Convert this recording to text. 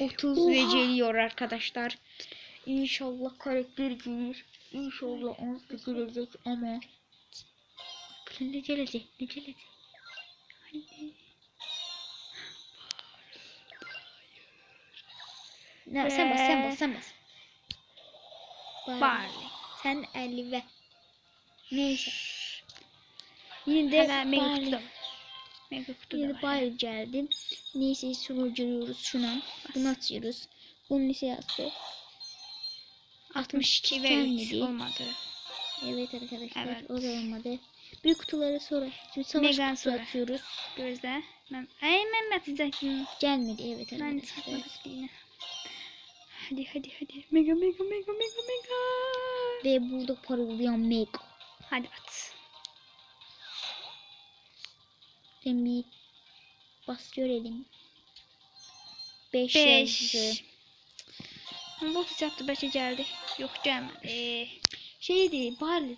30 Oha. ve geliyor arkadaşlar. İnşallah karakter gelir. İnşallah 18 gelecek ama ne gelecek? Ne gelecek? Ne, sen bas, sen bas, sen bas. Barley. Sen 50 ve neyse. Yine de kutu Barley. Mega kutu da var. Barley geldi. Neyse sunucuyoruz şuna. Bunu açıyoruz. Bunun ise yazdı. 62 ve 3 gelmedi. olmadı. Evet arkadaşlar Evet. o da olmadı. Büyük kutuları sonra. Şimdi savaş Megan kutusu sonra. atıyoruz. Gözle. Ben, ay ben atacaktım. Gelmedi evet Ben arkadaşlar. satmadım yine. Hadi hadi hadi. Mega mega mega mega mega. Ve burada parıldayan Meg. Hadi at. Sen bir bas görelim. 5 5. yazdı. Bu hesapta 5'e geldi. Yok gelmedi. Ee, şeydi Barley